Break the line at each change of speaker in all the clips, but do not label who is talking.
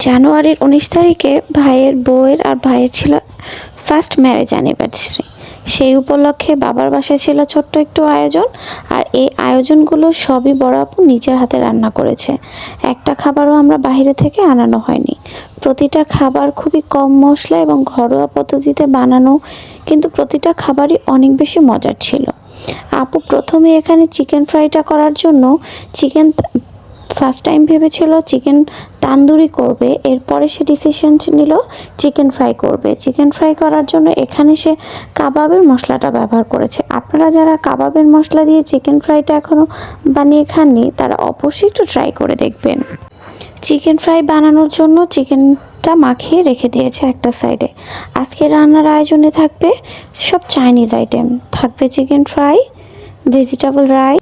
জানুয়ারির উনিশ তারিখে ভাইয়ের বউয়ের আর ভাইয়ের ছিল ফার্স্ট ম্যারেজ অ্যানিভার্সারি সেই উপলক্ষে বাবার বাসায় ছিল ছোট্ট একটু আয়োজন আর এই আয়োজনগুলো সবই বড় আপু নিজের হাতে রান্না করেছে। একটা খাবারও আমরা বাইরে থেকে আনানো হয়নি। প্রতিটা খাবার খুবই কম মশলা এবং ঘরোয়া পদ্ধতিতে বানানো কিন্তু প্রতিটা খাবারই অনেক বেশি মজার ছিল। আপু প্রথমে এখানে চিকেন ফ্রাইটা করার জন্য চিকেন ফার্স্ট টাইম ভেবেছিল চিকেন তান্দুরি করবে, এরপরে সে ডিসিশন নিল চিকেন ফ্রাই করবে। চিকেন ফ্রাই করার জন্য এখানে সে কাবাবের মশলাটা ব্যবহার করেছে। আপনারা যারা কাবাবের মশলা দিয়ে চিকেন ফ্রাইটা এখনও বানিয়ে খাননি, তারা অবশ্যই একটু ট্রাই করে দেখবেন। চিকেন ফ্রাই বানানোর জন্য চিকেনটা মাখিয়ে রেখে দিয়েছে একটা সাইডে আজকে রান্নার আয়োজনে থাকবে সব চাইনিজ আইটেম থাকবে চিকেন ফ্রাই ভেজিটেবল রাইস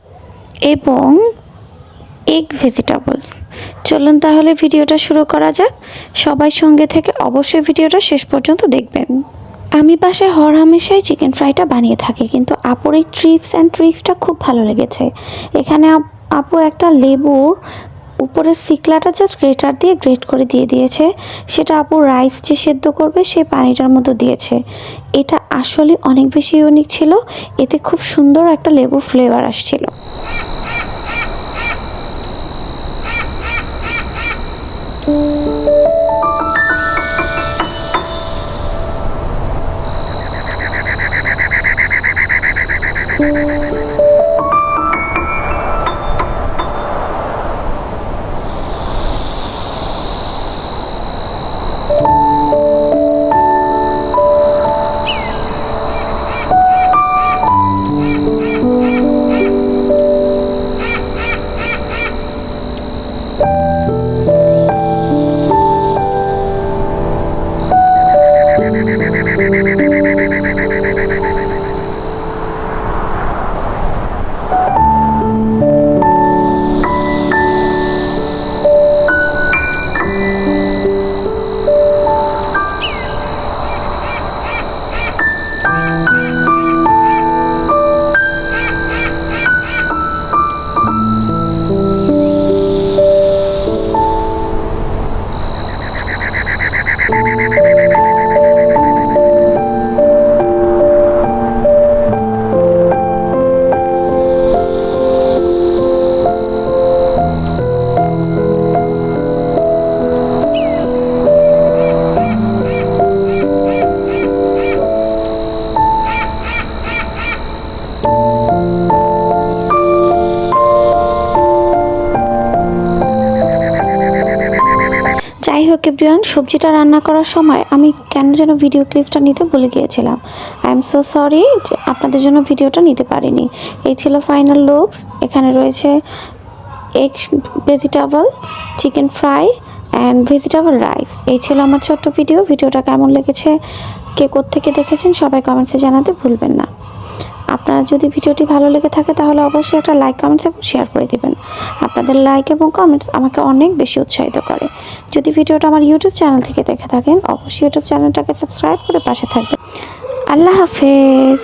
এবং এগ ভেজিটেবল চলুন তাহলে ভিডিওটা শুরু করা যাক। সবাই সঙ্গে থেকে অবশ্যই ভিডিওটা শেষ পর্যন্ত দেখবেন। আমি বাসায় হর হামেশাই চিকেন ফ্রাইটা বানিয়ে থাকি, কিন্তু আপুর এই ট্রিপস অ্যান্ড ট্রিক্সটা খুব ভালো লেগেছে। এখানে আপ- একটা লেবুর উপরের সিকলাটা জাস্ট গ্রেটার দিয়ে গ্রেট করে দিয়ে দিয়েছে। সেটা আপু রাইস যে সেদ্ধ করবে, সেই পানিটার মতো দিয়েছে। এটা আসলে অনেক বেশি ইউনিক ছিল, এতে খুব সুন্দর একটা লেবুর ফ্লেভার আসছিল। Thank you. Bye. হোক এভরিওয়ান সবজিটা রান্না করার সময় আমি কেন যেন ভিডিও ক্লিপসটা নিতে ভুলে গিয়েছিলাম। আই এম সো সরি যে আপনাদের জন্য ভিডিওটা নিতে পারিনি। এই ছিল ফাইনাল লুকস এখানে রয়েছে egg vegetable chicken fry and vegetable rice এই ছিল আমার ছোট্ট ভিডিও ভিডিওটা কেমন লেগেছে, কে থেকে দেখেছেন, সবাই কমেন্টসে জানাতে ভুলবেন না। আপনার যদি ভিডিওটি ভালো লেগে থাকে তাহলে অবশ্যই একটা লাইক কমেন্টস এবং শেয়ার করে দেবেন। আপনাদের লাইক এবং কমেন্টস আমাকে অনেক বেশি উৎসাহিত করে। যদি ভিডিওটা আমার ইউটিউব চ্যানেল থেকে দেখে থাকেন, অবশ্যই ইউটিউব চ্যানেলটাকে সাবস্ক্রাইব করে পাশে থাকবেন। আল্লাহ হাফেজ।